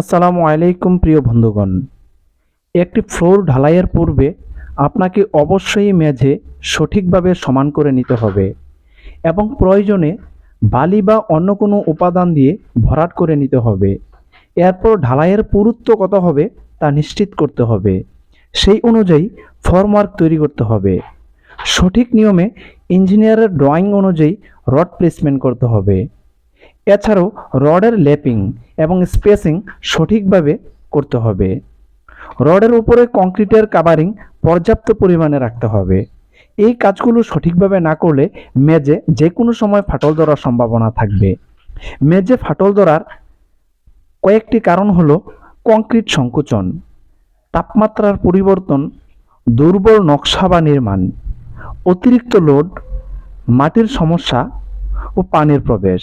আসসালামু আলাইকুম প্রিয় বন্ধুগণ। একটি ফ্লোর ঢালাইয়ের পূর্বে আপনাকে অবশ্যই মেঝে সঠিকভাবে সমান করে নিতে হবে এবং প্রয়োজনে বালি বা অন্য কোনো উপাদান দিয়ে ভরাট করে নিতে হবে। এরপর ঢালাইয়ের পুরুত্ব কত হবে তা নিশ্চিত করতে হবে। সেই অনুযায়ী ফর্মওয়ার্ক তৈরি করতে হবে। সঠিক নিয়মে ইঞ্জিনিয়ারের ড্রয়িং অনুযায়ী রড প্লেসমেন্ট করতে হবে। এছাড়াও রডের লেপিং এবং স্পেসিং সঠিকভাবে করতে হবে। রডের উপরে কংক্রিটের কাভারিং পর্যাপ্ত পরিমাণে রাখতে হবে। এই কাজগুলো সঠিকভাবে না করলে মেজে যে কোনো সময় ফাটল ধরার সম্ভাবনা থাকবে। মেজে ফাটল ধরার কয়েকটি কারণ হলো কংক্রিট সংকোচন, তাপমাত্রার পরিবর্তন, দুর্বল নকশা বা নির্মাণ, অতিরিক্ত লোড, মাটির সমস্যা ও পানির প্রবেশ।